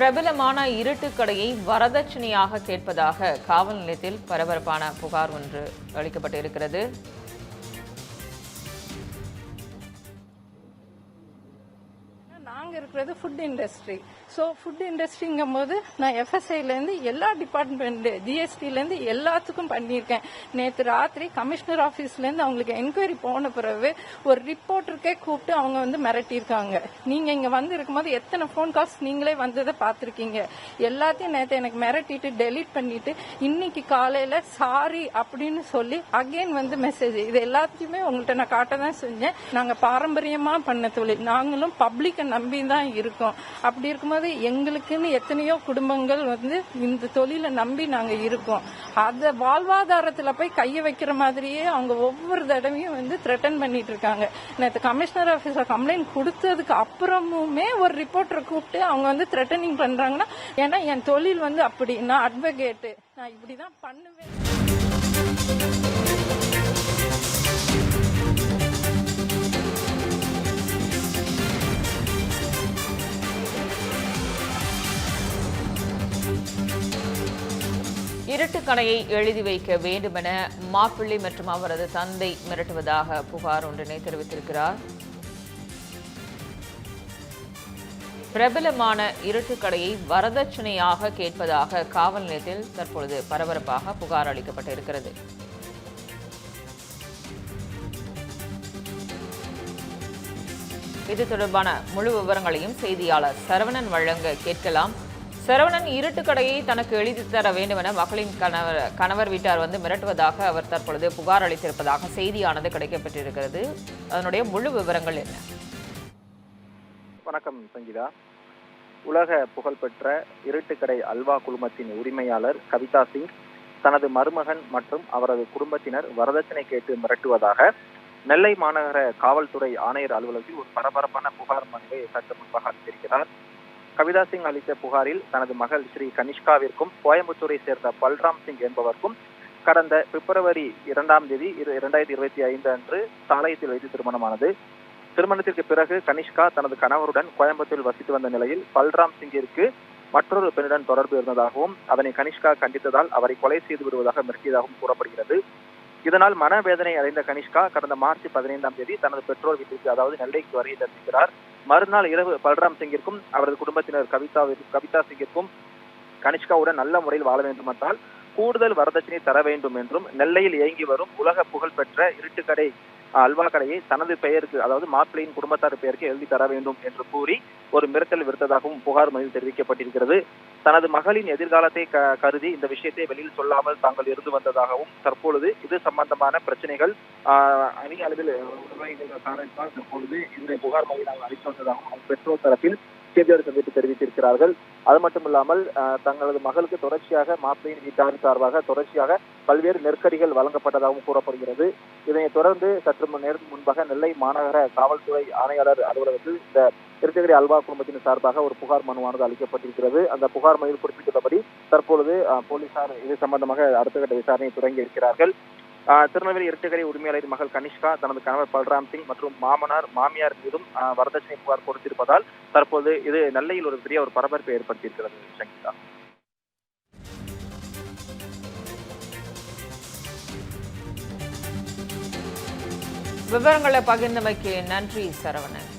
பிரபலமான இருட்டு கடையை வரதட்சணையாக கேட்பதாக காவல் நிலையத்தில் பரபரப்பான புகார் ஒன்று அளிக்கப்பட்டிருக்கிறது. நாங்கள் இருக்கிறது ஃபுட் இண்டஸ்ட்ரி ஸோ ஃபுட் இண்டஸ்ட்ரிங்கும் போது நான் எஃப்எஸ்ஐலேருந்து எல்லா டிபார்ட்மெண்ட் ஜிஎஸ்டிலேருந்து எல்லாத்துக்கும் பண்ணியிருக்கேன். நேற்று ராத்திரி கமிஷனர் ஆஃபீஸ்லேருந்து அவங்களுக்கு என்கொயரி போன பிறகு ஒரு ரிப்போர்ட்டருக்கே கூப்பிட்டு அவங்க வந்து மிரட்டியிருக்காங்க. நீங்கள் இங்கே வந்து இருக்கும்போது எத்தனை ஃபோன் கால்ஸ் நீங்களே வந்ததை பார்த்துருக்கீங்க. எல்லாத்தையும் நேற்று எனக்கு மிரட்டிட்டு டெலீட் பண்ணிட்டு இன்னைக்கு காலையில் சாரி அப்படின்னு சொல்லி அகைன் வந்து மெசேஜ் இது எல்லாத்தையுமே உங்கள்கிட்ட நான் காட்ட தான் செஞ்சேன். நாங்கள் பாரம்பரியமாக பண்ண தொழில். நாங்களும் பப்ளிக்கை நம்பி தான் இருக்கோம். அப்படி இருக்கும்போது எங்களுக்குன்னு எத்தனையோ குடும்பங்கள் வந்து இந்த தொழிலை நம்பி நாங்கள் இருக்கோம். அதை வாழ்வாதாரத்தில் போய் கையை வைக்கிற மாதிரியே அவங்க ஒவ்வொரு தடவையும் வந்து த்ரெட்டன் பண்ணிட்டு இருக்காங்க. நேற்று கமிஷனர் ஆஃபீஸில் கம்ப்ளைண்ட் கொடுத்ததுக்கு அப்புறமுமே ஒரு ரிப்போர்ட்டரை கூப்பிட்டு அவங்க வந்து த்ரெட்டனிங் பண்றாங்கன்னா ஏன்னா என் தொழில் வந்து அப்படி நான் அட்வொகேட்டு நான் இப்படி தான் பண்ணுவேன். இருட்டுக்கடையை எழுதி வைக்க வேண்டுமென மாப்பிள்ளை மற்றும் அவரது தந்தை மிரட்டுவதாக புகார் ஒன்றினை தெரிவித்திருக்கிறார். பிரபலமான இருட்டுக்கடையை வரதட்சணையாக கேட்பதாக காவல் நிலையத்தில் தற்பொழுது பரபரப்பாக புகார் அளிக்கப்பட்டிருக்கிறது. இது தொடர்பான முழு விவரங்களையும் செய்தியாளர் சரவணன் வழங்க கேட்கலாம். சரவணன் இருட்டு கடையை தனக்கு எழுதி தர வேண்டும் என மகளின் கணவர் கணவர் வீட்டார் வந்து மிரட்டுவதாக அவர் தற்பொழுது புகார் அளித்திருப்பதாக செய்தியானது கிடைக்கப்பட்டிருக்கிறது அதனுடைய முழு விவரங்கள் என்ன? வணக்கம் சங்கீதா. உலக புகழ்பெற்ற இருட்டுக்கடை அல்வா குழுமத்தின் உரிமையாளர் கவிதா சிங் தனது மருமகன் மற்றும் அவரது குடும்பத்தினர் வரதட்சணை கேட்டு மிரட்டுவதாக நெல்லை மாநகர காவல்துறை ஆணையர் அலுவலகத்தில் ஒரு பரபரப்பான புகார் மனுவை சற்று முன்பாக அளித்திருக்கிறார். கவிதா சிங் அளித்த புகாரில் தனது மகள் ஸ்ரீ கனிஷ்காவிற்கும் கோயம்புத்தூரை சேர்ந்த பல்ராம் சிங் என்பவருக்கும் கடந்த பிப்ரவரி இரண்டாம் தேதி இரு- இரண்டாயிரத்தி இருபத்தி ஐந்து அன்று சாலயத்தில் வைத்து திருமணமானது. திருமணத்திற்கு பிறகு கனிஷ்கா தனது கணவருடன் கோயம்புத்தூரில் வசித்து வந்த நிலையில் பல்ராம் சிங்கிற்கு மற்றொரு பெண்ணுடன் தொடர்பு இருந்ததாகவும் அதனை கனிஷ்கா கண்டித்ததால் அவரை கொலை செய்து விடுவதாக மிரட்டியதாகவும் கூறப்படுகிறது. இதனால் மனவேதனை அடைந்த கனிஷ்கா கடந்த மார்ச் பதினைந்தாம் தேதி தனது பெற்றோர் வீட்டிற்கு அதாவது நெல்லைக்கு வருகை தந்திருக்கிறார். மறுநாள் இரவு பல்ராம் சிங்கிற்கும் அவரது குடும்பத்தினர் கவிதா கவிதா சிங்கிற்கும் கனிஷ்காவுடன் நல்ல முறையில் வாழ வேண்டுமென்றால் கூடுதல் வரதட்சணை தர வேண்டும் என்றும் நெல்லையில் இயங்கி வரும் உலக புகழ்பெற்ற இருட்டுக்கடை அல்வா கடையை தனது பெயருக்கு அதாவது மாப்பிள்ளையின் குடும்பத்தார் பெயருக்கு எழுதி தர வேண்டும் என்று கூறி ஒரு மிரட்டல் விடுத்ததாகவும் புகார் மனுவில் தெரிவிக்கப்பட்டிருக்கிறது. தனது மகளின் எதிர்காலத்தை க- கருதி இந்த விஷயத்தை வெளியில் சொல்லாமல் தாங்கள் இருந்து வந்ததாகவும் தற்பொழுது இது சம்பந்தமான பிரச்சனைகள் ஆஹ், அளவில் காரணத்தால் தற்பொழுது இந்த புகார் மனுவை நாங்கள் அளித்து வந்ததாகவும் பெற்றோர் தரப்பில் செய்தியாளர் சந்தித்து தெரிவித்திருக்கிறார்கள். அது மட்டும் இல்லாமல் தங்களது மகளுக்கு தொடர்ச்சியாக மாப்பிளையின் வீட்டார் சார்பாக தொடர்ச்சியாக பல்வேறு நெருக்கடிகள் வழங்கப்பட்டதாகவும் கூறப்படுகிறது. இதனைத் தொடர்ந்து சற்று நேரத்துக்கு முன்பாக நெல்லை மாநகர காவல்துறை ஆணையாளர் அலுவலகத்தில் இந்த திருச்செங்கடி அல்வா குடும்பத்தின் சார்பாக ஒரு புகார் மனுவானது அளிக்கப்பட்டிருக்கிறது. அந்த புகார் மனுவில் குறிப்பிட்டுள்ளபடி தற்பொழுது போலீசார் இது சம்பந்தமாக அடுத்த கட்ட விசாரணையை தொடங்கி இருக்கிறார்கள். திருநெல்வேலி இரட்டுக்கடை உரிமையாளரின் மகள் கனிஷ்கா தனது கணவர் பல்ராம் சிங் மற்றும் மாமனார் மாமியார் மீதும் வரதட்சணை புகார் கொடுத்திருப்பதால் தற்போது இது நெல்லையில் ஒரு பெரிய ஒரு பரபரப்பை ஏற்படுத்தியிருக்கிறது சங்கீதா. விவரங்களை பகிர்ந்தமைக்கு நன்றி சரவணன்.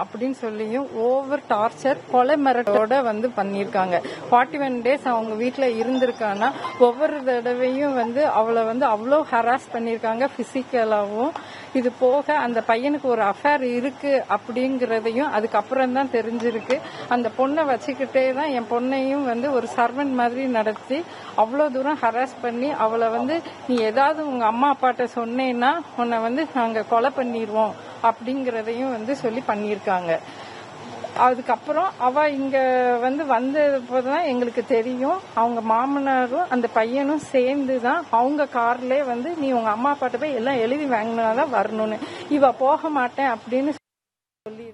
அப்படின்னு சொல்லியும் ஓவர் டார்ச்சர் கொலை மிரட்டோட வந்து பண்ணியிருக்காங்க. ஃபார்ட்டி ஒன் டேஸ் அவங்க வீட்டில் இருந்திருக்கான்னா ஒவ்வொரு தடவையும் வந்து அவளை வந்து அவ்வளோ ஹராஸ் பண்ணியிருக்காங்க ஃபிசிக்கலாகவும் இது போக அந்த பையனுக்கு ஒரு அஃபேர் இருக்கு அப்படிங்கிறதையும் அதுக்கப்புறம் தான் தெரிஞ்சிருக்கு. அந்த பொண்ணை வச்சுக்கிட்டே தான் என் பொண்ணையும் வந்து ஒரு சர்வெண்ட் மாதிரி நடத்தி அவ்வளோ தூரம் ஹராஸ் பண்ணி அவளை வந்து நீ ஏதாவது உங்க அம்மா அப்பாட்ட சொன்னேன்னா உன்னை வந்து நாங்கள் கொலை பண்ணிடுவோம் அப்படிங்கிறதையும் வந்து சொல்லி பண்ணியிருக்காங்க. அதுக்கப்புறம் அவ இங்க வந்து வந்தப்போதான் எங்களுக்கு தெரியும். அவங்க மாமனாரும் அந்த பையனும் சேர்ந்து தான் அவங்க கார்ல வந்து நீ உங்க அம்மா அப்பாட்ட போய் எல்லாம் எழுதி வாங்கினாதான் வரணும்னு. இவ போக மாட்டேன் அப்படின்னு சொல்லி